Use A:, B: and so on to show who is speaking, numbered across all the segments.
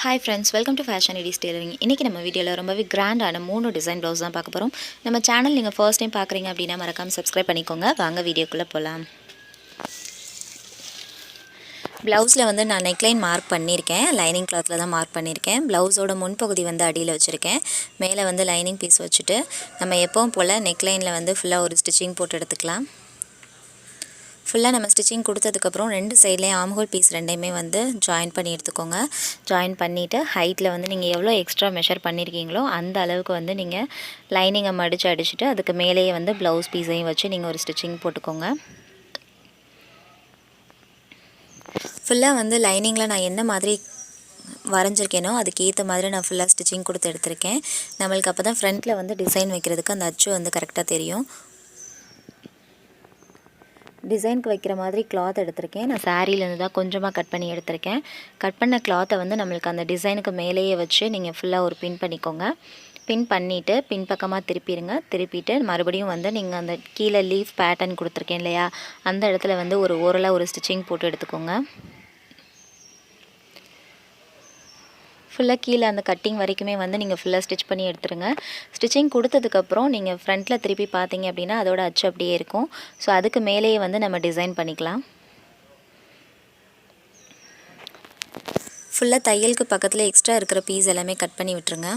A: Hi friends welcome to fashion it's tailoring இன்றைக்கி நம்ம வீடியோவில் ரொம்பவே கிராண்டான மூணு டிசைன் ப்ளவுஸ் தான் பார்க்க போகிறோம் நம்ம சேனல் நீங்கள் ஃபர்ஸ்ட் டைம் பார்க்குறீங்க அப்படின்னா மறக்காமல் சப்ஸ்கிரைப் பண்ணிக்கோங்க. வாங்க வீடியோக்குள்ளே போகலாம் ப்ளவுஸில் வந்து நான் நெக்லைன் மார்க் பண்ணியிருக்கேன். லைனிங் கிளாத்தில் தான் மார்க் பண்ணியிருக்கேன். ப்ளவுஸோட முன்பகுதி வந்து அடியில் வச்சுருக்கேன். மேலே வந்து லைனிங் பீஸ் வச்சுட்டு நம்ம எப்பவும் போல் நெக்லைனில் வந்து ஃபுல்லாக ஒரு ஸ்டிச்சிங் போட்டு எடுத்துக்கலாம். ஃபுல்லாக நம்ம ஸ்டிச்சிங் கொடுத்ததுக்கப்புறம் ரெண்டு சைட்லேயும் ஆம்ஹோல் பீஸ் ரெண்டையுமே வந்து ஜாயின் பண்ணி எடுத்துக்கோங்க. ஜாயின் பண்ணிவிட்டு ஹைட்டில் வந்து நீங்கள் எவ்வளோ எக்ஸ்ட்ரா மெஷர் பண்ணியிருக்கீங்களோ அந்த அளவுக்கு வந்து நீங்கள் லைனிங்கை மடித்து அடிச்சுட்டு அதுக்கு மேலேயே வந்து ப்ளவுஸ் பீஸையும் வச்சு நீங்கள் ஒரு ஸ்டிச்சிங் போட்டுக்கோங்க. ஃபுல்லாக வந்து லைனிங்கில் நான் என்ன மாதிரி வரைஞ்சிருக்கேனோ அதுக்கேற்ற மாதிரி நான் ஃபுல்லாக ஸ்டிச்சிங் கொடுத்து எடுத்திருக்கேன். நம்மளுக்கு அப்போ தான் ஃப்ரண்ட்டில் வந்து டிசைன் வைக்கிறதுக்கு அந்த அச்சு வந்து கரெக்டாக தெரியும். டிசைனுக்கு வைக்கிற மாதிரி கிளாத் எடுத்திருக்கேன். நான் சாரீலேருந்து தான் கொஞ்சமாக கட் பண்ணி எடுத்திருக்கேன். கட் பண்ண கிளாத்தை வந்து நம்மளுக்கு அந்த டிசைனுக்கு மேலேயே வச்சு நீங்கள் ஃபுல்லாக ஒரு பின் பண்ணிக்கோங்க. பின் பண்ணிவிட்டு பின்பக்கமாக திருப்பிடுங்க. திருப்பிட்டு மறுபடியும் வந்து நீங்கள் அந்த கீழே லீஃப் பேட்டர்ன் கொடுத்துருக்கேன் இல்லையா? அந்த இடத்துல வந்து ஒரு ஓரலாக ஒரு ஸ்டிச்சிங் போட்டு எடுத்துக்கோங்க. ஃபுல்லாக கீழே அந்த கட்டிங் வரைக்குமே வந்து நீங்கள் ஃபுல்லாக ஸ்டிச் பண்ணி எடுத்துருங்க. ஸ்டிச்சிங் கொடுத்ததுக்கப்புறம் நீங்கள் ஃப்ரண்ட்டில் திருப்பி பார்த்தீங்க அப்படின்னா அதோட அச்சு அப்படியே இருக்கும். ஸோ அதுக்கு மேலேயே வந்து நம்ம டிசைன் பண்ணிக்கலாம். ஃபுல்லாக தையலுக்கு பக்கத்தில் எக்ஸ்ட்ரா இருக்கிற பீஸ் எல்லாமே கட் பண்ணி விட்டுருங்க.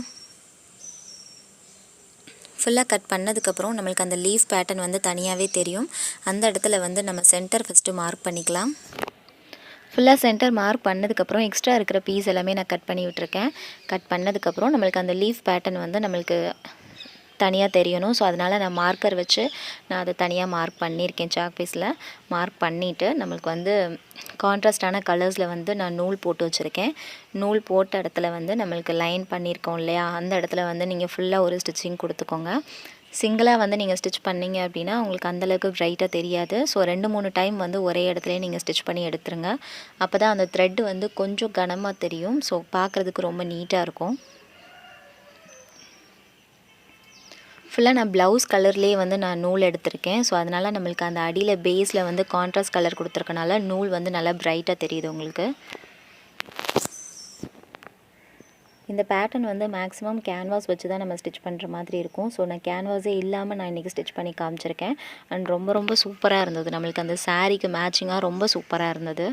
A: ஃபுல்லாக கட் பண்ணதுக்கப்புறம் நம்மளுக்கு அந்த லீஃப் பேட்டர்ன் வந்து தனியாகவே தெரியும். அந்த இடத்துல வந்து நம்ம சென்டர் ஃபஸ்ட்டு மார்க் பண்ணிக்கலாம். ஃபுல்லாக சென்டர் மார்க் பண்ணதுக்கப்புறம் எக்ஸ்ட்ரா இருக்கிற பீஸ் எல்லாமே நான் கட் பண்ணி விட்டுருக்கேன். கட் பண்ணதுக்கப்புறம் நம்மளுக்கு அந்த லீஃப் பேட்டர்ன் வந்து நம்மளுக்கு தனியாக தெரியணும். ஸோ அதனால் நான் மார்க்கர் வச்சு நான் அதை தனியாக மார்க் பண்ணியிருக்கேன் சாக் பீஸில் மார்க் பண்ணிவிட்டு நம்மளுக்கு வந்து கான்ட்ராஸ்டான கலர்ஸில் வந்து நான் நூல் போட்டு வச்சுருக்கேன். நூல் போட்ட இடத்துல வந்து நம்மளுக்கு லைன் பண்ணியிருக்கோம் இல்லையா? அந்த இடத்துல வந்து நீங்கள் ஃபுல்லாக ஒரு ஸ்டிச்சிங் கொடுத்துக்கோங்க. சிங்கிளாக வந்து நீங்கள் ஸ்டிச் பண்ணிங்க அப்படின்னா உங்களுக்கு அந்தளவுக்கு ப்ரைட்டாக தெரியாது. ஸோ ரெண்டு மூணு டைம் வந்து ஒரே இடத்துலையே நீங்கள் ஸ்டிச் பண்ணி எடுத்துருங்க. அப்போ தான் அந்த த்ரெட்டு வந்து கொஞ்சம் கனமாக தெரியும். ஸோ பார்க்குறதுக்கு ரொம்ப நீட்டாக இருக்கும். ஃபுல்லாக நான் ப்ளவுஸ் கலர்லேயே வந்து நான் நூல் எடுத்திருக்கேன். ஸோ அதனால் நம்மளுக்கு அந்த அடியில் பேஸில் வந்து கான்ட்ராஸ்ட் கலர் கொடுத்துருக்கனால நூல் வந்து நல்லா ப்ரைட்டாக தெரியுது உங்களுக்கு. இந்த பேட்டர்ன் வந்து மேக்ஸிமம் கேன்வாஸ் வச்சு தான் நம்ம ஸ்டிச் பண்ணுற மாதிரி இருக்கும். ஸோ நான் கேன்வாஸே இல்லாமல் நான் இன்றைக்கி ஸ்டிச் பண்ணி காமிச்சிருக்கேன். அண்ட் ரொம்ப ரொம்ப சூப்பராக இருந்தது நம்மளுக்கு. அந்த சாரீக்கு மேட்சிங்காக ரொம்ப சூப்பராக இருந்தது.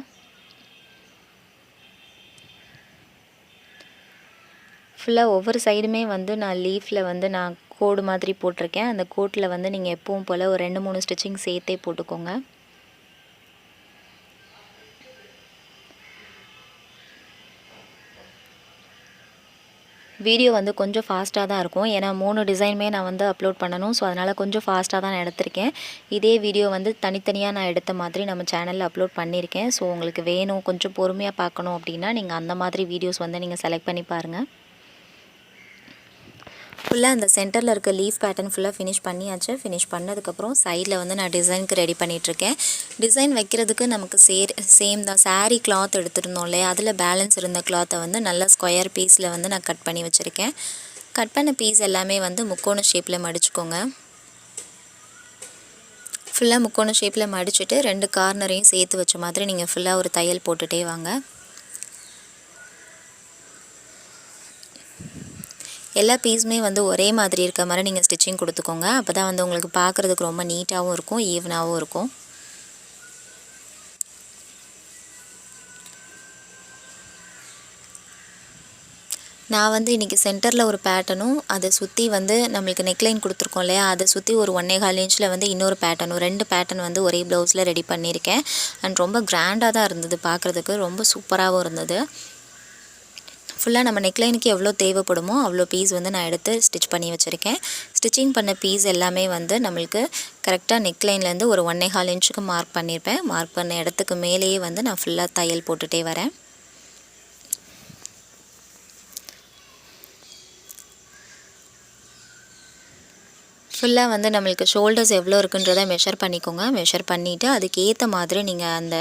A: ஃபுல்லாக ஒவ்வொரு சைடுமே வந்து நான் லீஃபில் வந்து நான் கோடு மாதிரி போட்டிருக்கேன். அந்த கோட்டில் வந்து நீங்கள் எப்பவும் போல் ஒரு ரெண்டு மூணு ஸ்டிச்சிங் சேர்த்தே போட்டுக்கோங்க. வீடியோ வந்து கொஞ்சம் ஃபாஸ்ட்டாக தான் இருக்கும். ஏன்னா மூணு டிசைனுமே நான் வந்து அப்லோட் பண்ணணும். ஸோ அதனால் கொஞ்சம் ஃபாஸ்ட்டாக தான் நான் எடுத்திருக்கேன். இதே வீடியோ வந்து தனித்தனியாக நான் எடுத்த மாதிரி நம்ம சேனலில் அப்லோட் பண்ணியிருக்கேன். ஸோ உங்களுக்கு வேணும் கொஞ்சம் பொறுமையாக பார்க்கணும் அப்படின்னா நீங்கள் அந்த மாதிரி வீடியோஸ் வந்து நீங்கள் செலக்ட் பண்ணி பாருங்கள் ஃபுல்லாக அந்த சென்டரில் இருக்க லீஃப் பேட்டர்ன் ஃபுல்லாக ஃபினிஷ் பண்ணியாச்சு. ஃபினிஷ் பண்ணதுக்கப்புறம் சைடில் வந்து நான் டிசைனுக்கு ரெடி பண்ணிகிட்ருக்கேன் டிசைன் வைக்கிறதுக்கு நமக்கு சேர் சேம் தான். சாரீ கிளாத் எடுத்துருந்தோம் இல்லையா? அதில் பேலன்ஸ் இருந்த கிளாத்தை வந்து நல்லா ஸ்கொயர் பீஸில் வந்து நான் கட் பண்ணி வச்சுருக்கேன். கட் பண்ண பீஸ் எல்லாமே வந்து முக்கோண ஷேப்பில் மடிச்சுக்கோங்க. ஃபுல்லாக முக்கோண ஷேப்பில் மடிச்சுட்டு ரெண்டு கார்னரையும் சேர்த்து வச்ச மாதிரி நீங்கள் ஃபுல்லாக ஒரு தையல் போட்டுகிட்டே வாங்க. எல்லா பீஸுமே வந்து ஒரே மாதிரி இருக்க மாதிரி நீங்கள் ஸ்டிச்சிங் கொடுத்துக்கோங்க. அப்போ தான் வந்து உங்களுக்கு பார்க்குறதுக்கு ரொம்ப நீட்டாகவும் இருக்கும் ஈவனாகவும் இருக்கும். நான் வந்து இன்றைக்கி சென்டரில் ஒரு பேட்டர்னும் அதை சுற்றி வந்து நம்மளுக்கு நெக்லைன் கொடுத்துருக்கோம் இல்லையா? அதை சுற்றி ஒரு ஒன்றே கால் இன்ச்சில் வந்து இன்னொரு பேட்டர்னும் ரெண்டு பேட்டர்ன் வந்து ஒரே ப்ளவுஸில் ரெடி பண்ணியிருக்கேன். அண்ட் ரொம்ப கிராண்டாக தான் இருந்தது பார்க்குறதுக்கு ரொம்ப சூப்பராகவும் இருந்தது. ஃபுல்லாக நம்ம நெக்லைனுக்கு எவ்வளோ தேவைப்படுமோ அவ்வளோ பீஸ் வந்து நான் எடுத்து ஸ்டிச் பண்ணி வச்சுருக்கேன். ஸ்டிச்சிங் பண்ண பீஸ் எல்லாமே வந்து நம்மளுக்கு கரெக்டாக நெக்லைன்லேருந்து ஒரு ஒன்னே கால் இன்ச்சுக்கு மார்க் பண்ணியிருப்பேன் மார்க் பண்ண இடத்துக்கு மேலேயே வந்து நான் ஃபுல்லாக தையல் போட்டுகிட்டே வரேன். ஃபுல்லாக வந்து நம்மளுக்கு ஷோல்டர்ஸ் எவ்வளோ இருக்குன்றதை மெஷர் பண்ணிக்கோங்க. மெஷர் பண்ணிவிட்டு அதுக்கேற்ற மாதிரி நீங்கள் அந்த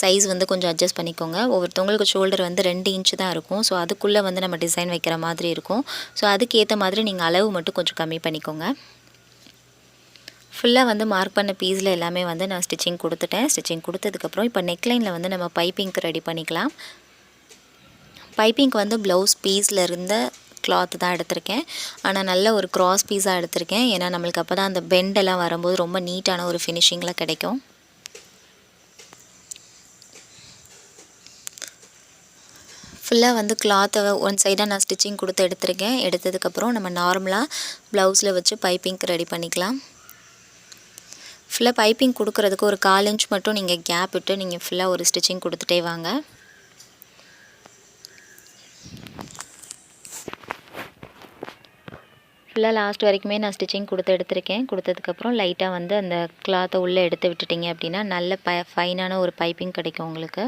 A: சைஸ் வந்து கொஞ்சம் அட்ஜஸ்ட் பண்ணிக்கோங்க. ஒவ்வொருத்தவங்களுக்கு ஷோல்டர் வந்து ரெண்டு இன்ச்சு தான் இருக்கும். ஸோ அதுக்குள்ளே வந்து நம்ம டிசைன் வைக்கிற மாதிரி இருக்கும். ஸோ அதுக்கேற்ற மாதிரி நீங்கள் அளவு மட்டும் கொஞ்சம் கம்மி பண்ணிக்கோங்க. ஃபுல்லாக வந்து மார்க் பண்ண பீஸில் எல்லாமே வந்து நான் ஸ்டிச்சிங் கொடுத்துட்டேன். ஸ்டிச்சிங் கொடுத்ததுக்கப்புறம் இப்போ நெக்லைனில் வந்து நம்ம பைப்பிங்க்கு ரெடி பண்ணிக்கலாம். பைப்பிங்க்கு வந்து ப்ளவுஸ் பீஸில் இருந்த கிளாத் தான் எடுத்திருக்கேன். ஆனால் நல்ல ஒரு கிராஸ் பீஸாக எடுத்திருக்கேன். ஏன்னா நம்மளுக்கு அப்போ தான் அந்த பெண்டெல்லாம் வரும்போது ரொம்ப நீட்டான ஒரு ஃபினிஷிங்கில் கிடைக்கும். ஃபுல்லாக வந்து கிளாத்தை ஒன் சைடாக நான் ஸ்டிச்சிங் கொடுத்து எடுத்திருக்கேன். எடுத்ததுக்கப்புறம் நம்ம நார்மலாக ப்ளவுஸில் வச்சு பைப்பிங்க்கு ரெடி பண்ணிக்கலாம். ஃபுல்லாக பைப்பிங் கொடுக்குறதுக்கு ஒரு கால் இன்ச் மட்டும் நீங்கள் கேப் விட்டு நீங்கள் ஃபுல்லாக ஒரு ஸ்டிச்சிங் கொடுத்துட்டே வாங்க. ஃபுல்லாக லாஸ்ட் வரைக்குமே நான் ஸ்டிச்சிங் கொடுத்து எடுத்திருக்கேன். கொடுத்ததுக்கப்புறம் லைட்டாக வந்து அந்த கிளாத்தை உள்ளே எடுத்து விட்டுட்டிங்க அப்படின்னா நல்ல ப ஃபைனான ஒரு பைப்பிங் கிடைக்கும் உங்களுக்கு.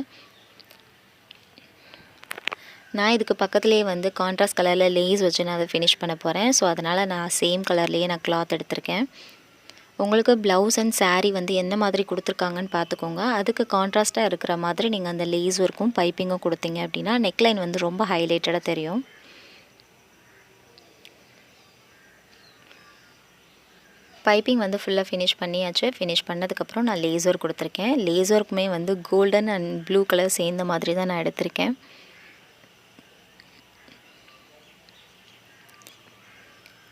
A: நான் இதுக்கு பக்கத்துலேயே வந்து கான்ட்ராஸ்ட் கலரில் லேஸ் வச்சு நான் அதை ஃபினிஷ் பண்ண போகிறேன் ஸோ அதனால் நான் சேம் கலர்லேயே நான் கிளாத் எடுத்திருக்கேன். உங்களுக்கு ப்ளவுஸ் அண்ட் சாரீ வந்து என்ன மாதிரி கொடுத்துருக்காங்கன்னு பார்த்துக்கோங்க. அதுக்கு கான்ட்ராஸ்ட்டாக இருக்கிற மாதிரி நீங்கள் அந்த லேஸ் ஒர்க்கும் பைப்பிங்கும் கொடுத்தீங்க அப்படின்னா நெக்லைன் வந்து ரொம்ப ஹைலைட்டடாக தெரியும். பைப்பிங் வந்து ஃபுல்லாக ஃபினிஷ் பண்ணியாச்சு. ஃபினிஷ் பண்ணதுக்கப்புறம் நான் லேசர் கொடுத்துருக்கேன். லேசருக்குமே வந்து கோல்டன் அண்ட் ப்ளூ கலர் சேர்ந்த மாதிரி தான் நான் எடுத்திருக்கேன்.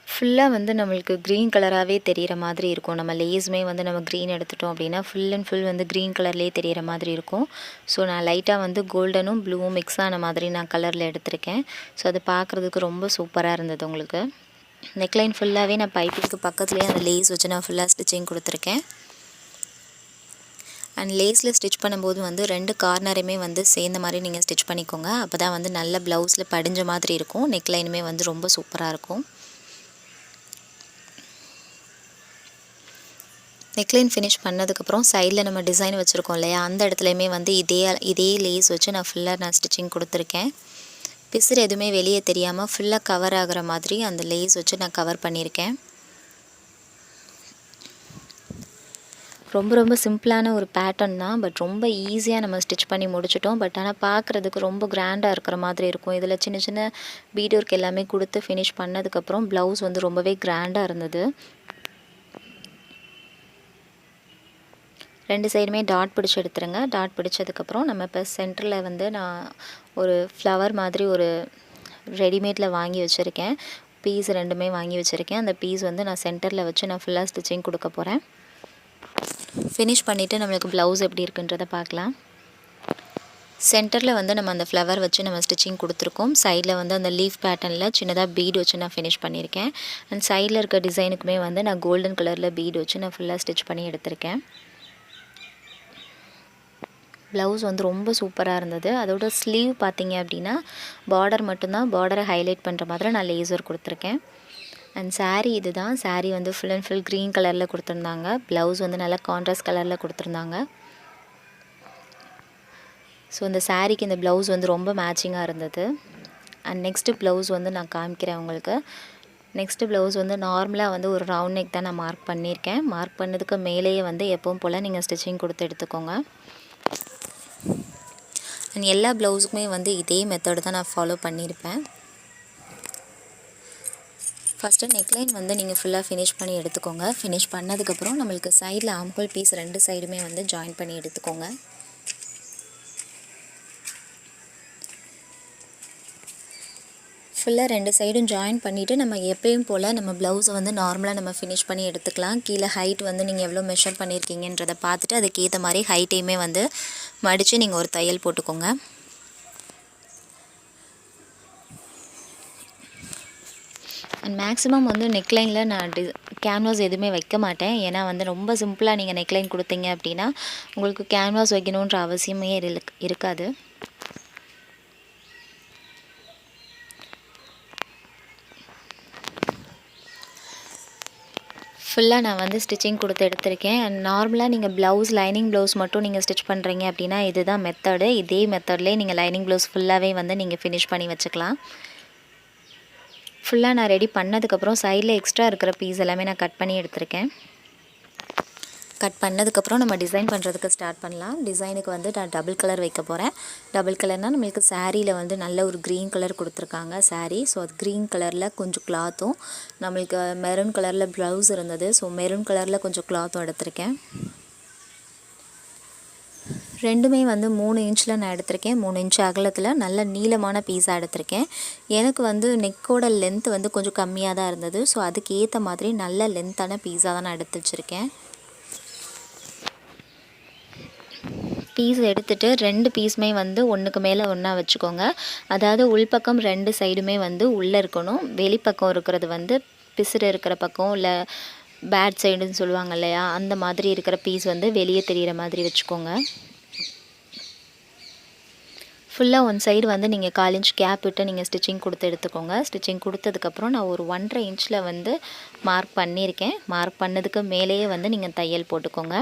A: ஃபுல்லாக வந்து நம்மளுக்கு க்ரீன் கலராகவே தெரிகிற மாதிரி இருக்கும். நம்ம லேஸுமே வந்து நம்ம க்ரீன் எடுத்துட்டோம் அப்படின்னா ஃபுல் அண்ட் ஃபுல் வந்து க்ரீன் கலர்லேயே தெரிகிற மாதிரி இருக்கும். ஸோ நான் லைட்டாக வந்து கோல்டனும் ப்ளூவும் மிக்ஸ் ஆன மாதிரி நான் கலரில் எடுத்திருக்கேன். ஸோ அது பார்க்குறதுக்கு ரொம்ப சூப்பராக இருந்தது உங்களுக்கு. நெக்லைன் ஃபுல்லாகவே நான் பைப்பிங்க்கு பக்கத்துலேயே அந்த லேஸ் வச்சு நான் ஃபுல்லாக ஸ்டிச்சிங் கொடுத்துருக்கேன். அண்ட் லேஸில் ஸ்டிச் பண்ணும்போது வந்து ரெண்டு கார்னருமே வந்து சேர்ந்த மாதிரி நீங்கள் ஸ்டிச் பண்ணிக்கோங்க. அப்போ தான் வந்து நல்ல ப்ளவுஸில் படிஞ்ச மாதிரி இருக்கும். நெக்லைனுமே வந்து ரொம்ப சூப்பராக இருக்கும். நெக்லைன் ஃபினிஷ் பண்ணதுக்கப்புறம் சைடில் நம்ம டிசைன் வச்சுருக்கோம் இல்லையா? அந்த இடத்துலையுமே வந்து இதே இதே லேஸ் வச்சு நான் ஃபுல்லாக நான் ஸ்டிச்சிங் கொடுத்துருக்கேன். பிசுறு எதுவுமே வெளியே தெரியாமல் ஃபுல்லாக கவர் ஆகிற மாதிரி அந்த லேஸ் வச்சு நான் கவர் பண்ணியிருக்கேன். ரொம்ப ரொம்ப சிம்பிளான ஒரு பேட்டர்ன் தான். பட் ரொம்ப ஈஸியாக நம்ம ஸ்டிச் பண்ணி முடிச்சிட்டோம். பட் ஆனால் பார்க்குறதுக்கு ரொம்ப கிராண்டாக இருக்கிற மாதிரி இருக்கும். இதில் சின்ன சின்ன பீட் ஒர்க் எல்லாமே கொடுத்து ஃபினிஷ் பண்ணதுக்கப்புறம் ப்ளவுஸ் வந்து ரொம்பவே கிராண்டாக இருந்தது. ரெண்டு சைடுமே டாட் பிடிச்சி எடுத்துருங்க. டாட் பிடிச்சதுக்கப்புறம் நம்ம இப்போ சென்டரில் வந்து நான் ஒரு ஃப்ளவர் மாதிரி ஒரு ரெடிமேடில் வாங்கி வச்சுருக்கேன். பீஸ் ரெண்டுமே வாங்கி வச்சுருக்கேன். அந்த பீஸ் வந்து நான் சென்டரில் வச்சு நான் ஃபுல்லாக ஸ்டிச்சிங் கொடுக்க போகிறேன் ஃபினிஷ் பண்ணிவிட்டு நம்மளுக்கு ப்ளவுஸ் எப்படி இருக்குன்றதை பார்க்கலாம். சென்டரில் வந்து நம்ம அந்த ஃப்ளவர் வச்சு நம்ம ஸ்டிச்சிங் கொடுத்துருக்கோம். சைடில் வந்து அந்த லீஃப் பேட்டர்னில் சின்னதாக பீட் வச்சு நான் ஃபினிஷ் பண்ணியிருக்கேன் அண்ட் சைடில் இருக்க டிசைனுக்குமே வந்து நான் கோல்டன் கலரில் பீட் வச்சு நான் ஃபுல்லாக ஸ்டிச் பண்ணி எடுத்திருக்கேன். ப்ளவுஸ் வந்து ரொம்ப சூப்பராக இருந்தது. அதோட ஸ்லீவ் பார்த்தீங்க அப்படின்னா பார்டர் மட்டும்தான் பார்டரை ஹைலைட் பண்ணுற மாதிரி நான் லேசர் கொடுத்துருக்கேன். அண்ட் சாரீ இது தான் சாரீ வந்து ஃபுல் அண்ட் ஃபுல் க்ரீன் கலரில் கொடுத்துருந்தாங்க. ப்ளவுஸ் வந்து நல்லா கான்ட்ராஸ்ட் கலரில் கொடுத்துருந்தாங்க. ஸோ இந்த சாரீக்கு இந்த ப்ளவுஸ் வந்து ரொம்ப மேட்சிங்காக இருந்தது. அண்ட் நெக்ஸ்ட்டு ப்ளவுஸ் வந்து நான் காமிக்கிறேன் உங்களுக்கு. நெக்ஸ்ட்டு ப்ளவுஸ் வந்து நார்மலாக வந்து ஒரு ரவுண்ட் நெக் தான் நான் மார்க் பண்ணியிருக்கேன். மார்க் பண்ணதுக்கு மேலேயே வந்து எப்பவும் போல் நீங்கள் ஸ்டிச்சிங் கொடுத்து எடுத்துக்கோங்க. அண்ட் எல்லா ப்ளவுஸுக்குமே வந்து இதே மெத்தடு தான் நான் ஃபாலோ பண்ணியிருப்பேன். ஃபஸ்ட்டு நெக்லைன் வந்து நீங்கள் ஃபுல்லாக ஃபினிஷ் பண்ணி எடுத்துக்கோங்க. ஃபினிஷ் பண்ணதுக்கப்புறம் நம்மளுக்கு சைடில் ஆம்கோல் பீஸ் ரெண்டு சைடுமே வந்து ஜாயின் பண்ணி எடுத்துக்கோங்க. ஃபுல்லாக ரெண்டு சைடும் ஜாயின் பண்ணிவிட்டு நம்ம எப்பயும் போல் நம்ம ப்ளவுஸை வந்து நார்மலாக நம்ம ஃபினிஷ் பண்ணி எடுத்துக்கலாம். கீழே ஹைட் வந்து நீங்கள் எவ்வளோ மெஷர் பண்ணியிருக்கீங்கன்றதை பார்த்துட்டு அதுக்கேற்ற மாதிரி ஹைட்டையுமே வந்து மடித்து நீங்கள் ஒரு தையல் போட்டுக்கோங்க. அண்ட் மேக்ஸிமம் வந்து நெக்லைனில் நான் டி கேன்வாஸ் எதுவுமே வைக்க மாட்டேன். ஏன்னா வந்து ரொம்ப சிம்பிளாக நீங்கள் நெக்லைன் கொடுத்தீங்க அப்படின்னா உங்களுக்கு கேன்வாஸ் வைக்கணுன்ற அவசியமே இருக் இருக்காது. ஃபுல்லாக நான் வந்து ஸ்டிச்சிங் கொடுத்து எடுத்திருக்கேன். அண்ட் நார்மலாக நீங்கள் ப்ளவுஸ் லைனிங் ப்ளவுஸ் மட்டும் நீங்கள் ஸ்டிச் பண்ணுறீங்க அப்படின்னா இதுதான் மெத்தடு இதே மெத்தட்லேயே நீங்கள் லைனிங் ப்ளவுஸ் ஃபுல்லாகவே வந்து நீங்கள் ஃபினிஷ் பண்ணி வச்சுக்கலாம். ஃபுல்லாக நான் ரெடி பண்ணதுக்கப்புறம் சைடில் எக்ஸ்ட்ரா இருக்கிற பீஸ் எல்லாமே நான் கட் பண்ணி எடுத்திருக்கேன். கட் பண்ணதுக்கப்புறம் நம்ம டிசைன் பண்ணுறதுக்கு ஸ்டார்ட் பண்ணலாம். டிசைனுக்கு வந்து நான் டபுள் கலர் வைக்க போகிறேன் டபுள் கலர்னால் நம்மளுக்கு சாரியில் வந்து நல்ல ஒரு க்ரீன் கலர் கொடுத்துருக்காங்க சாரீ ஸோ அது க்ரீன் கலரில் கொஞ்சம் கிளாத்தும் நம்மளுக்கு மெரூன் கலரில் ப்ளவுஸ் இருந்தது. ஸோ மெரூன் கலரில் கொஞ்சம் கிளாத்தும் எடுத்திருக்கேன். ரெண்டுமே வந்து மூணு இன்ச்சில் நான் எடுத்திருக்கேன். மூணு இன்ச் அகலத்தில் நல்ல நீளமான பீஸாக எடுத்திருக்கேன். எனக்கு வந்து நெக்கோட லென்த் வந்து கொஞ்சம் கம்மியாக தான் இருந்தது. ஸோ அதுக்கு ஏற்ற மாதிரி நல்ல லென்த்தான பீஸாக தான் நான் எடுத்து வச்சுருக்கேன். பீஸ் எடுத்துட்டு ரெண்டு பீஸுமே வந்து ஒன்றுக்கு மேலே ஒன்றா வச்சுக்கோங்க. அதாவது உள்பக்கம் ரெண்டு சைடுமே வந்து உள்ளே இருக்கணும். வெளிப்பக்கம் இருக்கிறது வந்து பிசுறு இருக்கிற பக்கம் இல்லை பேட் சைடுன்னு சொல்லுவாங்க இல்லையா? அந்த மாதிரி இருக்கிற பீஸ் வந்து வெளியே தெரிகிற மாதிரி வச்சுக்கோங்க. ஃபுல்லாக ஒன் சைடு வந்து நீங்கள் கால் இன்ச் கேப் விட்டு நீங்கள் ஸ்டிச்சிங் கொடுத்து எடுத்துக்கோங்க. ஸ்டிச்சிங் கொடுத்ததுக்கப்புறம் நான் ஒரு ஒன்றரை இன்ச்சில் வந்து மார்க் பண்ணியிருக்கேன். மார்க் பண்ணதுக்கு மேலேயே வந்து நீங்கள் தையல் போட்டுக்கோங்க.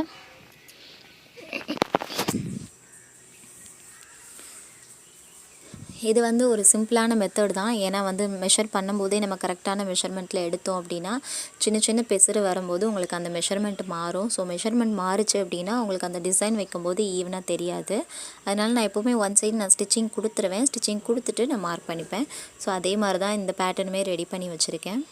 A: இது வந்து ஒரு சிம்பிளான மெத்தட் தான். ஏன்னா வந்து மெஷர் பண்ணும்போதே நம்ம கரெக்டான மெஷர்மெண்ட்டில் எடுத்தோம் அப்படின்னா சின்ன சின்ன பெசுறு வரும்போது உங்களுக்கு அந்த மெஷர்மெண்ட் மாறும். ஸோ மெஷர்மெண்ட் மாறுச்சு அப்படின்னா உங்களுக்கு அந்த டிசைன் வைக்கும்போது ஈவனாக தெரியாது. அதனால் நான் எப்போவுமே ஒன் சைடு நான் ஸ்டிச்சிங் கொடுத்துருவேன். ஸ்டிச்சிங் கொடுத்துட்டு நான் மார்க் பண்ணிப்பேன். ஸோ அதே மாதிரி தான் இந்த பேட்டர்னுமே ரெடி பண்ணி வச்சுருக்கேன்.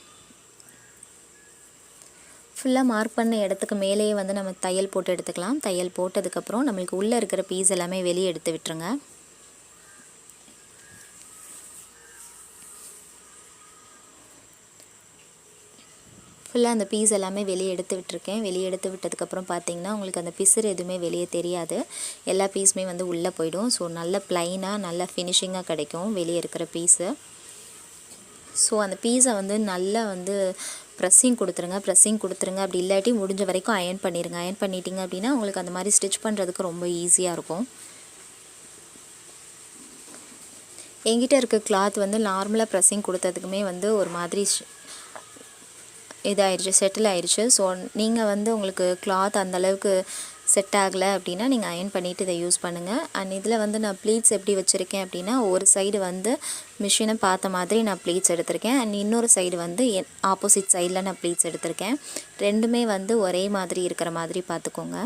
A: ஃபுல்லாக மார்க் பண்ண இடத்துக்கு மேலேயே வந்து நம்ம தையல் போட்டு எடுத்துக்கலாம். தையல் போட்டதுக்கப்புறம் நம்மளுக்கு உள்ளே இருக்கிற பீஸ் எல்லாமே வெளியே எடுத்து விட்டுருங்க. ஃபுல்லாக அந்த பீஸ் எல்லாமே வெளியே எடுத்து விட்டுருக்கேன். வெளியே எடுத்து விட்டதுக்கப்புறம் பார்த்தீங்கன்னா உங்களுக்கு அந்த பிசுறு எதுவுமே வெளியே தெரியாது. எல்லா பீஸுமே வந்து உள்ளே போயிடும். ஸோ நல்ல ப்ளைனாக நல்ல ஃபினிஷிங்காக கிடைக்கும் வெளியே இருக்கிற பீஸு ஸோ அந்த பீஸை வந்து நல்லா வந்து ப்ரெஸ்ஸிங் கொடுத்துருங்க ப்ரெஸ்ஸிங் கொடுத்துருங்க. அப்படி இல்லாட்டி முடிஞ்ச வரைக்கும் அயன் பண்ணிடுங்க அயன் பண்ணிட்டீங்க அப்படின்னா உங்களுக்கு அந்த மாதிரி ஸ்டிச் பண்ணுறதுக்கு ரொம்ப ஈஸியாக இருக்கும். எங்கிட்ட இருக்க கிளாத் வந்து நார்மலாக ப்ரெஸ்ஸிங் கொடுத்ததுக்குமே வந்து ஒரு மாதிரி இதாயிடுச்சு செட்டில் ஆயிடுச்சு ஸோ நீங்கள் வந்து உங்களுக்கு கிளாத் அந்தளவுக்கு செட் ஆகலை அப்படின்னா நீங்கள் அயன் பண்ணிவிட்டு இதை யூஸ் பண்ணுங்கள் அண்ட் இதில் வந்து நான் ப்ளீட்ஸ் எப்படி வச்சுருக்கேன் அப்படின்னா ஒரு சைடு வந்து மிஷினை பார்த்த மாதிரி நான் ப்ளீட்ஸ் எடுத்திருக்கேன். அண்ட் இன்னொரு சைடு வந்து ஆப்போசிட் சைடில் நான் ப்ளீட்ஸ் எடுத்திருக்கேன். ரெண்டுமே வந்து ஒரே மாதிரி இருக்கிற மாதிரி பார்த்துக்கோங்க.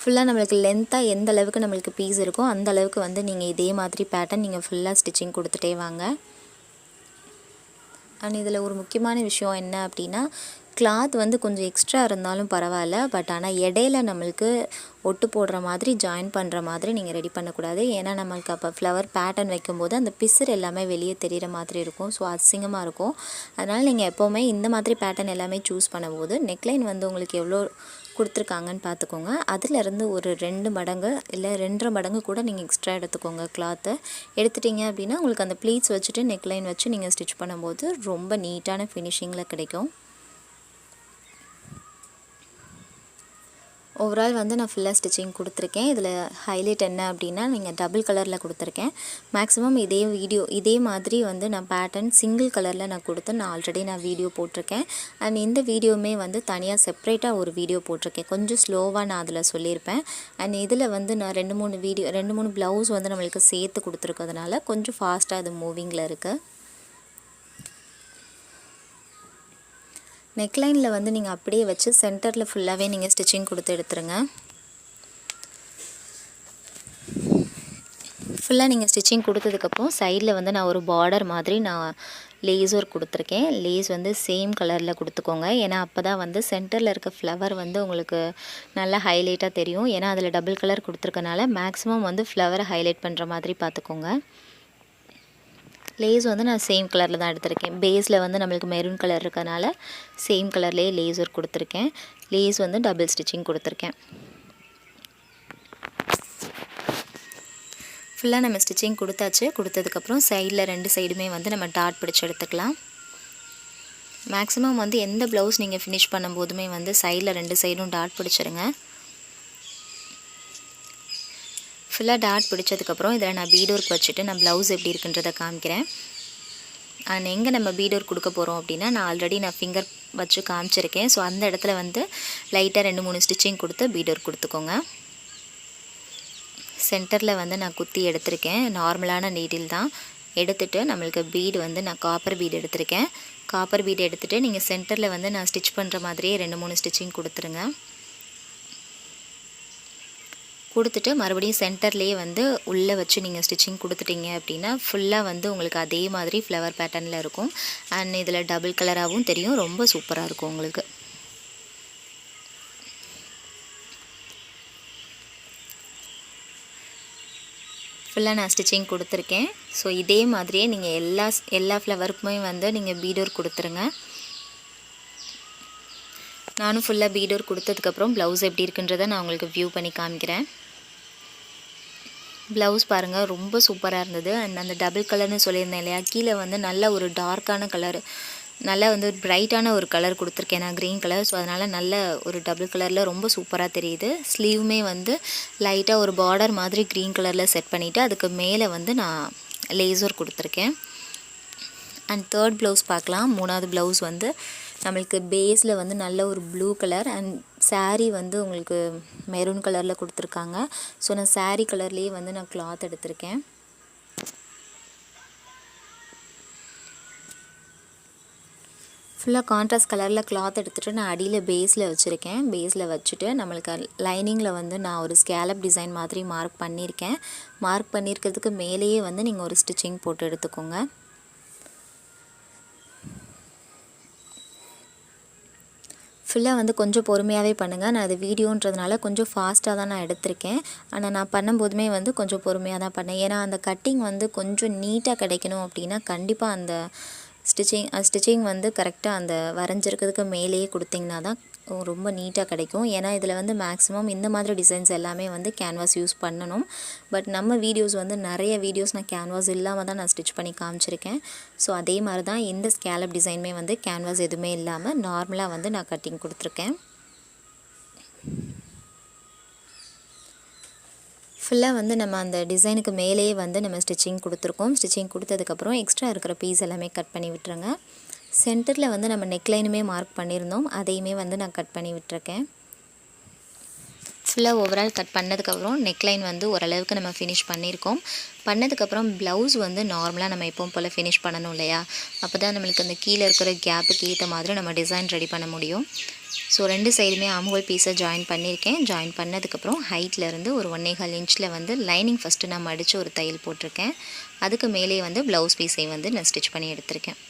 A: ஃபுல்லாக நம்மளுக்கு லென்த்தாக எந்த அளவுக்கு நம்மளுக்கு பீஸ் இருக்கோ அந்த அளவுக்கு வந்து நீங்கள் இதே மாதிரி பேட்டர்ன் நீங்கள் ஃபுல்லாக ஸ்டிச்சிங் கொடுத்துட்டே வாங்க. அண்ட் இதில் ஒரு முக்கியமான விஷயம் என்ன அப்படின்னா கிளாத் வந்து கொஞ்சம் எக்ஸ்ட்ரா இருந்தாலும் பரவாயில்ல. பட் ஆனால் இடையில நம்மளுக்கு ஒட்டு போடுற மாதிரி ஜாயின் பண்ணுற மாதிரி நீங்கள் ரெடி பண்ணக்கூடாது. ஏன்னா நம்மளுக்கு அப்போ ஃப்ளவர் பேட்டர்ன் வைக்கும்போது அந்த பிசுறு எல்லாமே வெளியே தெரிகிற மாதிரி இருக்கும். ஸோ அசிங்கமாக இருக்கும். அதனால் நீங்கள் எப்போவுமே இந்த மாதிரி பேட்டர்ன் எல்லாமே சூஸ் பண்ணும்போது நெக்லைன் வந்து உங்களுக்கு எவ்வளோ கொடுத்துருக்காங்கன்னு பார்த்துக்கோங்க அதிலேருந்து ஒரு ரெண்டு மடங்கு இல்லை ரெண்டரை மடங்கு கூட நீங்கள் எக்ஸ்ட்ரா எடுத்துக்கோங்க கிளாத்து எடுத்துட்டிங்க அப்படின்னா உங்களுக்கு அந்த ப்ளீட்ஸ் வச்சுட்டு நெக்லைன் வச்சு நீங்கள் ஸ்டிச் பண்ணும்போது ரொம்ப நீட்டான ஃபினிஷிங்கில் கிடைக்கும். ஓவரால் வந்து நான் ஃபுல்லாக ஸ்டிச்சிங் கொடுத்துருக்கேன். இதில் ஹைலைட் என்ன அப்படின்னா நீங்கள் டபுள் கலரில் கொடுத்துருக்கேன். மேக்ஸிமம் இதே வீடியோ இதே மாதிரி வந்து நான் பேட்டர்ன் சிங்கிள் கலரில் நான் கொடுத்து நான் ஆல்ரெடி நான் வீடியோ போட்டிருக்கேன். அண்ட் இந்த வீடியோவுமே வந்து தனியாக செப்ரேட்டாக ஒரு வீடியோ போட்டிருக்கேன். கொஞ்சம் ஸ்லோவாக நான் அதில் சொல்லியிருப்பேன். அண்ட் இதில் வந்து நான் ரெண்டு மூணு வீடியோ ரெண்டு மூணு ப்ளவுஸ் வந்து நம்மளுக்கு சேர்த்து கொடுத்துருக்கிறதுனால கொஞ்சம் ஃபாஸ்ட்டாக அது மூவிங்கில் இருக்குது நெக்லைனில் வந்து நீங்கள் அப்படியே வச்சு சென்டரில் ஃபுல்லாகவே நீங்கள் ஸ்டிச்சிங் கொடுத்து எடுத்துருங்க. ஃபுல்லாக நீங்கள் ஸ்டிச்சிங் கொடுத்ததுக்கப்புறம் சைடில் வந்து நான் ஒரு பார்டர் மாதிரி நான் லேஸ் ஒர்க் கொடுத்துருக்கேன். லேஸ் வந்து சேம் கலரில் கொடுத்துக்கோங்க. ஏன்னா அப்போ தான் வந்து சென்டரில் இருக்க ஃப்ளவர் வந்து உங்களுக்கு நல்லா ஹைலைட்டாக தெரியும். ஏன்னா அதில் டபுள் கலர் கொடுத்துருக்கனால மேக்ஸிமம் வந்து ஃப்ளவரை ஹைலைட் பண்ணுற மாதிரி பார்த்துக்கோங்க. லேஸ் வந்து நான் சேம் கலரில் தான் எடுத்திருக்கேன். பேஸில் வந்து நம்மளுக்கு மெரூன் கலர் இருக்கனால சேம் கலர்லேயே லேசர் கொடுத்துருக்கேன். லேஸ் வந்து டபுள் ஸ்டிச்சிங் கொடுத்துருக்கேன். ஃபுல்லாக நம்ம ஸ்டிச்சிங் கொடுத்தாச்சு. கொடுத்ததுக்கப்புறம் சைடில் ரெண்டு சைடுமே வந்து நம்ம டாட் பிடிச்சி எடுத்துக்கலாம். மேக்ஸிமம் வந்து எந்த ப்ளவுஸ் நீங்கள் ஃபினிஷ் பண்ணும்போதுமே வந்து சைடில் ரெண்டு சைடும் டாட் பிடிச்சிருங்க. ஃபுல்லாக டாட் பிடிச்சதுக்கப்புறம் இதில் நான் பீட் வச்சுட்டு நான் ப்ளவுஸ் எப்படி இருக்குன்றதை காமிக்கிறேன். அண்ட் எங்கே நம்ம பீடோர் கொடுக்க போகிறோம் அப்படின்னா நான் ஆல்ரெடி நான் ஃபிங்கர் வச்சு காமிச்சிருக்கேன். ஸோ அந்த இடத்துல வந்து லைட்டாக ரெண்டு மூணு ஸ்டிச்சிங் கொடுத்து பீடோர் கொடுத்துக்கோங்க. சென்டரில் வந்து நான் குத்தி எடுத்திருக்கேன். நார்மலான நீடில் தான். எடுத்துகிட்டு நம்மளுக்கு பீடு வந்து நான் காப்பர் பீடு எடுத்திருக்கேன். காப்பர் பீடு எடுத்துகிட்டு நீங்கள் சென்டரில் வந்து நான் ஸ்டிச் பண்ணுற மாதிரியே ரெண்டு மூணு ஸ்டிச்சிங் கொடுத்துருங்க. கொடுத்துட்டு மறுபடியும் சென்டர்லேயே வந்து உள்ளே வச்சு நீங்கள் ஸ்டிச்சிங் கொடுத்துட்டீங்க அப்படின்னா ஃபுல்லாக வந்து உங்களுக்கு அதே மாதிரி ஃப்ளவர் பேட்டர்னில் இருக்கும். அண்ட் இதில் டபுள் கலராகவும் தெரியும். ரொம்ப சூப்பராக இருக்கும் உங்களுக்கு. ஃபுல்லாக நான் ஸ்டிச்சிங் கொடுத்துருக்கேன். ஸோ இதே மாதிரியே நீங்கள் எல்லா எல்லா ஃப்ளவருக்குமே வந்து நீங்கள் பீடோர் கொடுத்துருங்க. நானும் ஃபுல்லாக பீடோர் கொடுத்ததுக்கப்புறம் ப்ளவுஸ் எப்படி இருக்குன்றதை நான் உங்களுக்கு வியூ பண்ணி காமிக்கிறேன். ப்ளவுஸ் பாருங்கள் ரொம்ப சூப்பராக இருந்தது. அண்ட் அந்த டபுள் கலர்னு சொல்லியிருந்தேன் இல்லையா? கீழே வந்து நல்ல ஒரு டார்க்கான கலர் நல்ல வந்து பிரைட்டான ஒரு கலர் கொடுத்துருக்கேன் நான் க்ரீன் கலர் ஸோ அதனால் நல்ல ஒரு டபுள் கலரில் ரொம்ப சூப்பராக தெரியுது. ஸ்லீவுமே வந்து லைட்டாக ஒரு பார்டர் மாதிரி க்ரீன் கலரில் செட் பண்ணிவிட்டு அதுக்கு மேலே வந்து நான் லேசர் கொடுத்துருக்கேன். அண்ட் தேர்ட் ப்ளவுஸ் பார்க்கலாம். மூணாவது ப்ளவுஸ் வந்து நம்மளுக்கு பேஸில் வந்து நல்ல ஒரு ப்ளூ கலர் அண்ட் சாரீ வந்து உங்களுக்கு மெரூன் கலரில் கொடுத்துருக்காங்க. ஸோ நான் சாரீ கலர்லேயே வந்து நான் கிளாத் எடுத்திருக்கேன். ஃபுல்லாக கான்ட்ராஸ்ட் கலரில் கிளாத் எடுத்துகிட்டு நான் அடியில் பேஸில் வச்சுருக்கேன். பேஸில் வச்சுட்டு நம்மளுக்கு லைனிங்கில் வந்து நான் ஒரு ஸ்கேலப் டிசைன் மாதிரி மார்க் பண்ணியிருக்கேன். மார்க் பண்ணியிருக்கிறதுக்கு மேலேயே வந்து நீங்கள் ஒரு ஸ்டிச்சிங் போட்டு எடுத்துக்கோங்க. ஃபுல்லாக வந்து கொஞ்சம் பொறுமையாகவே பண்ணுங்கள் நான் அது வீடியோன்றதுனால கொஞ்சம் ஃபாஸ்ட்டாக தான் நான் எடுத்திருக்கேன். ஆனால் நான் பண்ணும்போதுமே வந்து கொஞ்சம் பொறுமையாக தான் பண்ணேன். ஏன்னா அந்த கட்டிங் வந்து கொஞ்சம் நீட்டாக கிடைக்கணும் அப்படின்னா கண்டிப்பாக அந்த ஸ்டிச்சிங் ஸ்டிச்சிங் வந்து கரெக்டாக அந்த வரைஞ்சிருக்கிறதுக்கு மேலேயே கொடுத்திங்கன்னா தான் ரொம்ப நீட்டாக கிடைக்கும். ஏன்னா இதில் வந்து மேக்ஸிமம் இந்த மாதிரி டிசைன்ஸ் எல்லாமே வந்து கேன்வாஸ் யூஸ் பண்ணணும். பட் நம்ம வீடியோஸ் வந்து நிறைய வீடியோஸ் நான் கேன்வாஸ் இல்லாமல் தான் நான் ஸ்டிச் பண்ணி காமிச்சிருக்கேன். ஸோ அதே மாதிரி தான் இந்த ஸ்கேலப் டிசைனுமே வந்து கேன்வாஸ் எதுவுமே இல்லாமல் நார்மலாக வந்து நான் கட்டிங் கொடுத்துருக்கேன். ஃபுல்லாக வந்து நம்ம அந்த டிசைனுக்கு மேலேயே வந்து நம்ம ஸ்டிச்சிங் கொடுத்துருக்கோம். ஸ்டிச்சிங் கொடுத்ததுக்கப்புறம் எக்ஸ்ட்ரா இருக்கிற பீஸ் எல்லாமே கட் பண்ணி விட்டுருங்க. சென்டரில் வந்து நம்ம நெக்லைனுமே மார்க் பண்ணியிருந்தோம். அதையுமே வந்து நான் கட் பண்ணி விட்டுருக்கேன். ஃபுல்லாக ஓவரால் கட் பண்ணதுக்கப்புறம் நெக்லைன் வந்து ஓரளவுக்கு நம்ம ஃபினிஷ் பண்ணியிருக்கோம். பண்ணதுக்கப்புறம் ப்ளவுஸ் வந்து நார்மலாக நம்ம எப்பவும் போல் ஃபினிஷ் பண்ணணும் இல்லையா? அப்போ தான் நம்மளுக்கு அந்த கீழே இருக்கிற கேப்புக்கு ஏற்ற மாதிரி நம்ம டிசைன் ரெடி பண்ண முடியும். ஸோ ரெண்டு சைடுமே ஆம்ஹோல் பீஸை ஜாயின் பண்ணியிருக்கேன். ஜாயின் பண்ணதுக்கப்புறம் ஹைட்லேருந்து ஒரு ஒன்னேகால் இன்ச்சில் வந்து லைனிங் ஃபஸ்ட்டு நான் மடித்து ஒரு தையல் போட்டிருக்கேன். அதுக்கு மேலே வந்து ப்ளவுஸ் பீஸை வந்து நான் ஸ்டிச் பண்ணி எடுத்திருக்கேன்.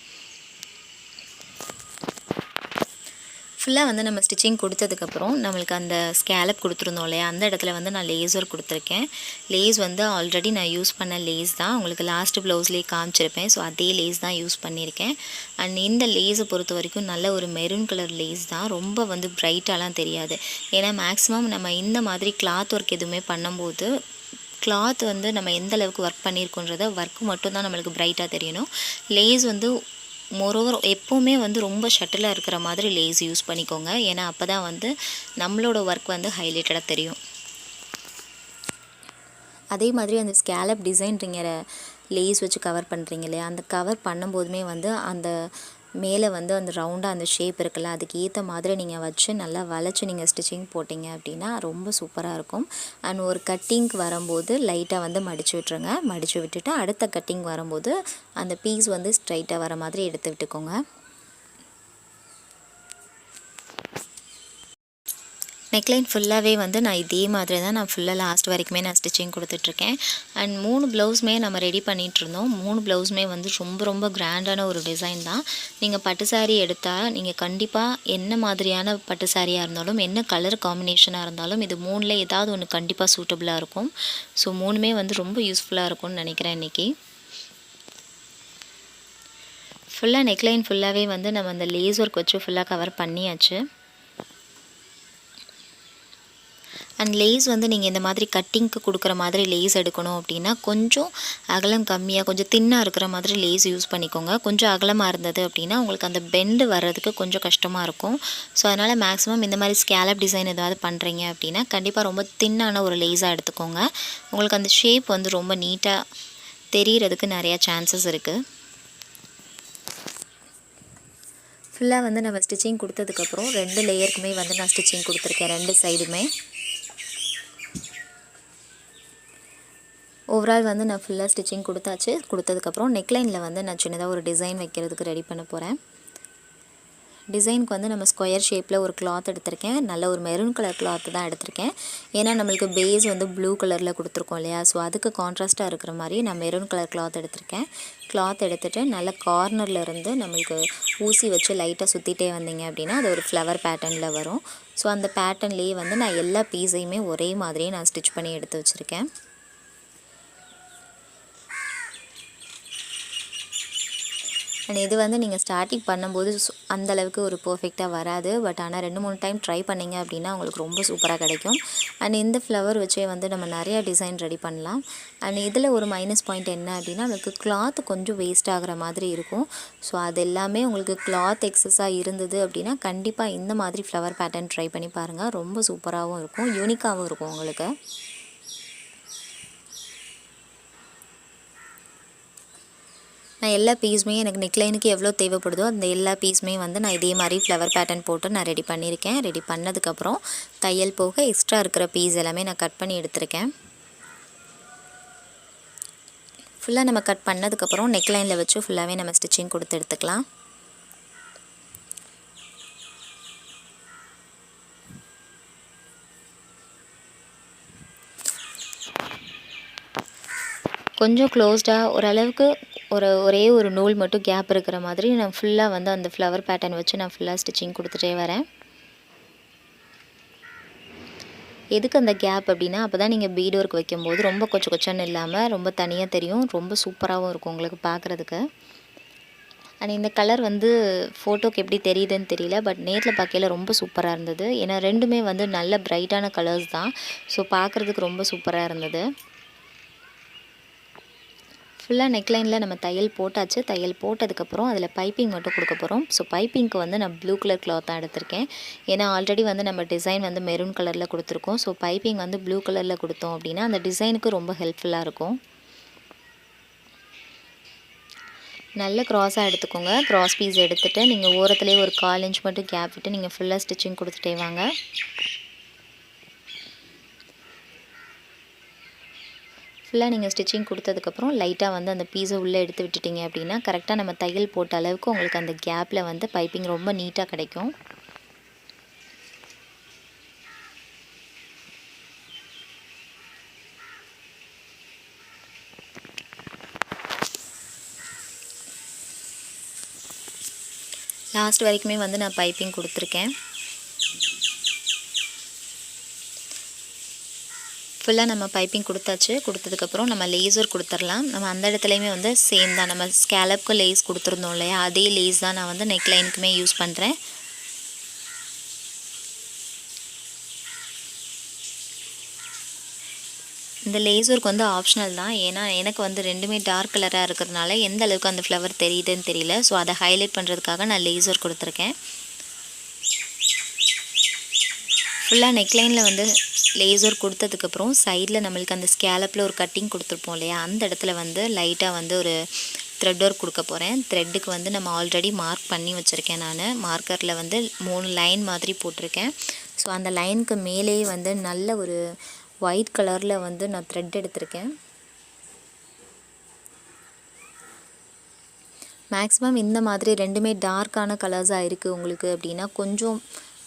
A: ஃபுல்லாக வந்து நம்ம ஸ்டிச்சிங் கொடுத்ததுக்கப்புறம் நம்மளுக்கு அந்த ஸ்கேலப் கொடுத்துருந்தோம் இல்லையா? அந்த இடத்துல வந்து நான் லேசர் கொடுத்துருக்கேன். லேஸ் வந்து ஆல்ரெடி நான் யூஸ் பண்ண லேஸ் தான். உங்களுக்கு லாஸ்ட் ப்ளவுஸ்லேயே காமிச்சிருப்பேன். ஸோ அதே லேஸ் தான் யூஸ் பண்ணியிருக்கேன். அண்ட் இந்த லேஸை பொறுத்த வரைக்கும் நல்ல ஒரு மெரூன் கலர் லேஸ் தான். ரொம்ப வந்து பிரைட்டாலாம் தெரியாது. ஏன்னா மேக்ஸிமம் நம்ம இந்த மாதிரி கிளாத் ஒர்க் எதுவுமே பண்ணும்போது கிளாத் வந்து நம்ம எந்த அளவுக்கு ஒர்க் பண்ணியிருக்கோன்றத ஒர்க் மட்டும்தான் நம்மளுக்கு ப்ரைட்டாக தெரியணும். லேஸ் வந்து மொரோவர் எப்போவுமே வந்து ரொம்ப ஷட்டிலாக இருக்கிற மாதிரி லேஸ் யூஸ் பண்ணிக்கோங்க. ஏன்னா அப்போ தான் வந்து நம்மளோட ஒர்க் வந்து ஹைலைட்டடாக தெரியும். அதே மாதிரி அந்த ஸ்கேலப் டிசைன்றிங்கிற லேஸ் வச்சு கவர் பண்ணுறீங்க இல்லையா? அந்த கவர் பண்ணும்போதுமே வந்து அந்த மேலே வந்து அந்த ரவுண்டாக அந்த ஷேப் இருக்குல்ல அதுக்கு ஏற்ற மாதிரி நீங்கள் வச்சு நல்லா வளைச்சி நீங்கள் ஸ்டிச்சிங் போட்டிங்க அப்படின்னா ரொம்ப சூப்பராக இருக்கும். அண்ட் ஒரு கட்டிங்க்கு வரும்போது லைட்டாக வந்து மடித்து விட்டுருங்க. மடித்து விட்டுட்டு அடுத்த கட்டிங் வரும்போது அந்த பீஸ் வந்து ஸ்ட்ரைட்டாக வர மாதிரி எடுத்து விட்டுக்கோங்க. நெக்லைன் ஃபுல்லாகவே வந்து நான் இதே மாதிரி தான் நான் ஃபுல்லாக லாஸ்ட் வரைக்குமே நான் ஸ்டிச்சிங் கொடுத்துட்ருக்கேன். அண்ட் மூணு ப்ளவுஸுமே நம்ம ரெடி பண்ணிகிட்டு இருந்தோம் மூணு ப்ளவுஸுமே வந்து ரொம்ப ரொம்ப கிராண்டான ஒரு டிசைன் தான். நீங்கள் பட்டு சாரீ எடுத்தால் நீங்கள் கண்டிப்பாக என்ன மாதிரியான பட்டு சாரியாக இருந்தாலும் என்ன கலர் காம்பினேஷனாக இருந்தாலும் இது மூணில் ஏதாவது ஒன்று கண்டிப்பாக சூட்டபுளாக இருக்கும். ஸோ மூணுமே வந்து ரொம்ப யூஸ்ஃபுல்லாக இருக்கும்னு நினைக்கிறேன் இன்றைக்கி ஃபுல்லாக நெக்லைன் ஃபுல்லாகவே வந்து நம்ம அந்த லேஸ் ஒர்க் வச்சு ஃபுல்லாக கவர் பண்ணியாச்சு. அண்ட் லேஸ் வந்து நீங்கள் இந்த மாதிரி கட்டிங்க்கு கொடுக்குற மாதிரி லேஸ் எடுக்கணும் அப்படின்னா கொஞ்சம் அகலம் கம்மியாக கொஞ்சம் தின்னாக இருக்கிற மாதிரி லேஸ் யூஸ் பண்ணிக்கோங்க. கொஞ்சம் அகலமாக இருந்தது அப்படின்னா உங்களுக்கு அந்த பெண்டு வர்றதுக்கு கொஞ்சம் கஷ்டமாக இருக்கும். ஸோ அதனால் மேக்ஸிமம் இந்த மாதிரி ஸ்கேலப் டிசைன் ஏதாவது பண்ணுறீங்க அப்படின்னா கண்டிப்பாக ரொம்ப தின்னான ஒரு லேஸாக எடுத்துக்கோங்க. உங்களுக்கு அந்த ஷேப் வந்து ரொம்ப நீட்டாக தெரிகிறதுக்கு நிறையா சான்சஸ் இருக்குது ஃபுல்லாக வந்து நம்ம ஸ்டிச்சிங் கொடுத்ததுக்கப்புறம் ரெண்டு லேயருக்குமே வந்து நான் ஸ்டிச்சிங் கொடுத்துருக்கேன் ரெண்டு சைடுமே ஓவரால் வந்து நான் ஃபுல்லாக ஸ்டிச்சிங் கொடுத்தாச்சு. கொடுத்ததுக்கப்புறம் நெக்லைனில் வந்து நான் சின்னதாக ஒரு டிசைன் வைக்கிறதுக்கு ரெடி பண்ண போகிறேன் டிசைனுக்கு வந்து நம்ம ஸ்கொயர் ஷேப்பில் ஒரு கிளாத் எடுத்திருக்கேன். நல்ல ஒரு மெரூன் கலர் கிளாத் தான் எடுத்திருக்கேன். ஏன்னா நம்மளுக்கு பேஸ் வந்து ப்ளூ கலரில் கொடுத்துருக்கோம் இல்லையா? ஸோ அதுக்கு கான்ட்ராஸ்ட்டாக இருக்கிற மாதிரி நான் மெரூன் கலர் கிளாத் எடுத்திருக்கேன். கிளாத் எடுத்துகிட்டு நல்ல கார்னரில் இருந்து நம்மளுக்கு ஊசி வச்சு லைட்டாக சுற்றிட்டே வந்தீங்க அப்படின்னா அது ஒரு ஃப்ளவர் பேட்டர்னில் வரும். ஸோ அந்த பேட்டர்ன்லேயே வந்து நான் எல்லா பீஸையுமே ஒரே மாதிரியே நான் ஸ்டிச் பண்ணி எடுத்து வச்சுருக்கேன். அண்ட் இது வந்து நீங்கள் ஸ்டார்டிங் பண்ணும்போது அந்தளவுக்கு ஒரு பர்ஃபெக்டாக வராது. பட் ஆனால் ரெண்டு மூணு டைம் ட்ரை பண்ணீங்க அப்படின்னா உங்களுக்கு ரொம்ப சூப்பராக கிடைக்கும். அண்ட் இந்த ஃப்ளவர் வச்சே வந்து நம்ம நிறையா டிசைன் ரெடி பண்ணலாம். அண்ட் இதில் ஒரு மைனஸ் பாயிண்ட் என்ன அப்படின்னா உங்களுக்கு கிளாத் கொஞ்சம் வேஸ்ட் ஆகிற மாதிரி இருக்கும். ஸோ அது எல்லாமே உங்களுக்கு கிளாத் எக்ஸஸாக இருந்தது அப்படின்னா கண்டிப்பாக இந்த மாதிரி ஃப்ளவர் பேட்டர்ன் ட்ரை பண்ணி பாருங்கள் ரொம்ப சூப்பராகவும் இருக்கும். யூனிக்காகவும் இருக்கும் உங்களுக்கு. நான் எல்லா பீஸுமே எனக்கு நெக்லைனுக்கு எவ்வளோ தேவைப்படுதோ அந்த எல்லா பீஸுமே வந்து நான் இதே மாதிரி ஃப்ளவர் பேட்டர்ன் போட்டு நான் ரெடி பண்ணியிருக்கேன். ரெடி பண்ணதுக்கப்புறம் தையல் போக எக்ஸ்ட்ரா இருக்கிற பீஸ் எல்லாமே நான் கட் பண்ணி எடுத்திருக்கேன். ஃபுல்லாக நம்ம கட் பண்ணதுக்கப்புறம் நெக்லைனில் வச்சு ஃபுல்லாகவே நம்ம ஸ்டிச்சிங் கொடுத்து எடுத்துக்கலாம். கொஞ்சம் க்ளோஸ்டாக ஓரளவுக்கு ஒரு ஒரே ஒரு நூல் மட்டும் கேப் இருக்கிற மாதிரி நான் ஃபுல்லாக வந்து அந்த ஃப்ளவர் பேட்டர்ன் வச்சு நான் ஃபுல்லாக ஸ்டிச்சிங் கொடுத்துட்டே வரேன். எதுக்கு அந்த கேப் அப்படின்னா அப்போ தான் நீங்கள் பீட் ஒர்க் வைக்கும்போது ரொம்ப கொச்ச கொச்சன்னு இல்லாமல் ரொம்ப தனியாக தெரியும். ரொம்ப சூப்பராகவும் இருக்கும் உங்களுக்கு பார்க்குறதுக்கு அண்ட் இந்த கலர் வந்து ஃபோட்டோக்கு எப்படி தெரியுதுன்னு தெரியல பட் நேரில் பார்க்கையில ரொம்ப சூப்பராக இருந்தது. ஏன்னா ரெண்டுமே வந்து நல்ல பிரைட்டான கலர்ஸ் தான். ஸோ பார்க்குறதுக்கு ரொம்ப சூப்பராக இருந்தது. ஃபுல்லாக நெக்லைனில் நம்ம தையல் போட்டாச்சு. தையல் போட்டதுக்கப்புறம் அதில் பைப்பிங் மட்டும் கொடுக்க போகிறோம் ஸோ பைப்பிங்க்கு வந்து நான் ப்ளூ கலர் கிளாத் தான் எடுத்திருக்கேன். ஏன்னா ஆல்ரெடி வந்து நம்ம டிசைன் வந்து மெரூன் கலரில் கொடுத்துருக்கோம். ஸோ பைப்பிங் வந்து ப்ளூ கலரில் கொடுத்தோம் அப்படின்னா அந்த டிசைனுக்கு ரொம்ப ஹெல்ப்ஃபுல்லாக இருக்கும். நல்ல க்ராஸாக எடுத்துக்கோங்க. க்ராஸ் பீஸ் எடுத்துகிட்டு நீங்கள் ஓரத்துலேயே ஒரு கால் இன்ச் மட்டும் கேப் விட்டு நீங்கள் ஃபுல்லாக ஸ்டிச்சிங் கொடுத்துட்டே வாங்க. ஃபுல்லாக நீங்கள் ஸ்டிச்சிங் கொடுத்ததுக்கப்புறம் லைட்டாக வந்து அந்த பீஸை உள்ளே எடுத்து விட்டுட்டிங்க அப்படின்னா கரெக்டாக நம்ம தையல் போட்ட அளவுக்கு உங்களுக்கு அந்த கேப்பில் வந்து பைப்பிங் ரொம்ப நீட்டாக கிடைக்கும். லாஸ்ட் வரைக்குமே வந்து நான் பைப்பிங் கொடுத்துருக்கேன். ஃபுல்லாக நம்ம பைப்பிங் கொடுத்தாச்சு. கொடுத்ததுக்கப்புறம் நம்ம லேசர் கொடுத்துர்லாம் நம்ம அந்த இடத்துலையுமே வந்து சேம் தான். நம்ம ஸ்கேலப்க்கு லேஸ் கொடுத்துருந்தோம் இல்லையா? அதே லேஸ் தான் நான் வந்து நெக் லைனுக்குமே யூஸ் பண்ணுறேன் இந்த லேசருக்கு வந்து ஆப்ஷனல் தான். ஏன்னா எனக்கு வந்து ரெண்டுமே டார்க் கலராக இருக்கிறதுனால எந்த அளவுக்கு அந்த ஃப்ளவர் தெரியுதுன்னு தெரியல. ஸோ அதை ஹைலைட் பண்ணுறதுக்காக நான் லேசர் கொடுத்துருக்கேன். ஃபுல்லாக நெக்லைனில் வந்து லேசர் கொடுத்ததுக்கப்புறம் சைடில் நம்மளுக்கு அந்த ஸ்கேலப்பில் ஒரு கட்டிங் கொடுத்துருப்போம் இல்லையா? அந்த இடத்துல வந்து லைட்டாக வந்து ஒரு த்ரெட் ஒர்க் கொடுக்க போகிறேன் த்ரெட்டுக்கு வந்து நம்ம ஆல்ரெடி மார்க் பண்ணி வச்சுருக்கேன் நான். மார்க்கரில் வந்து மூணு லைன் மாதிரி போட்டிருக்கேன். ஸோ அந்த லைனுக்கு மேலேயே வந்து நல்ல ஒரு ஒயிட் கலரில் வந்து நான் த்ரெட் எடுத்திருக்கேன். மேக்ஸிமம் இந்த மாதிரி ரெண்டுமே டார்க்கான கலர்ஸாக இருக்குது உங்களுக்கு அப்படின்னா கொஞ்சம்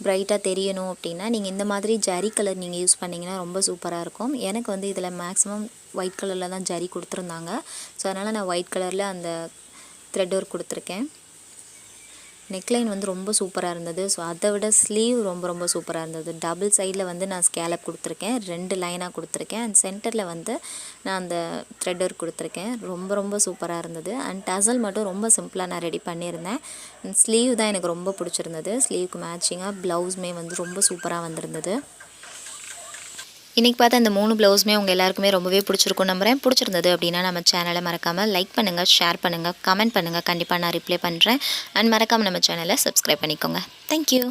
A: பிரைட்டாக தெரியணும் அப்படின்னா நீங்கள் இந்த மாதிரி ஜரி கலர் நீங்கள் யூஸ் பண்ணிங்கன்னா ரொம்ப சூப்பராக இருக்கும். எனக்கு வந்து இதில் மேக்ஸிமம் ஒயிட் கலரில் தான் ஜரி கொடுத்துருந்தாங்க. ஸோ அதனால் நான் ஒயிட் கலரில் அந்த த்ரெட் ஒர்க் கொடுத்துருக்கேன். நெக்லைன் வந்து ரொம்ப சூப்பராக இருந்தது. ஸோ அதை விட ஸ்லீவ் ரொம்ப ரொம்ப சூப்பராக இருந்தது. டபுள் சைடில் வந்து நான் ஸ்கேலப் கொடுத்துருக்கேன். ரெண்டு லைனாக கொடுத்துருக்கேன். அண்ட் சென்டரில் வந்து நான் அந்த த்ரெட் ஒர்க் கொடுத்துருக்கேன். ரொம்ப ரொம்ப சூப்பராக இருந்தது. அண்ட் டசல் மட்டும் ரொம்ப சிம்பிளாக நான் ரெடி பண்ணியிருந்தேன். ஸ்லீவ் தான் எனக்கு ரொம்ப பிடிச்சிருந்தது. ஸ்லீவ்க்கு மேட்சிங்காக ப்ளவுஸுமே வந்து ரொம்ப சூப்பராக வந்திருந்தது. இன்றைக்கி பார்த்தா இந்த மூணு ப்ளவுஸுமே உங்கள் எல்லாருக்குமே ரொம்பவே பிடிச்சிருக்கும் நம்புறேன். பிடிச்சிருந்தது அப்படின்னா நம்ம சேனலை மறக்காமல் லைக் பண்ணுங்கள் ஷேர் பண்ணுங்கள் கமெண்ட் பண்ணுங்கள் கண்டிப்பாக நான் ரிப்ளை பண்ணுறேன் அண்ட் மறக்காமல் நம்ம சேனலை சப்ஸ்கிரைப் பண்ணிக்கோங்க. தேங்க்யூ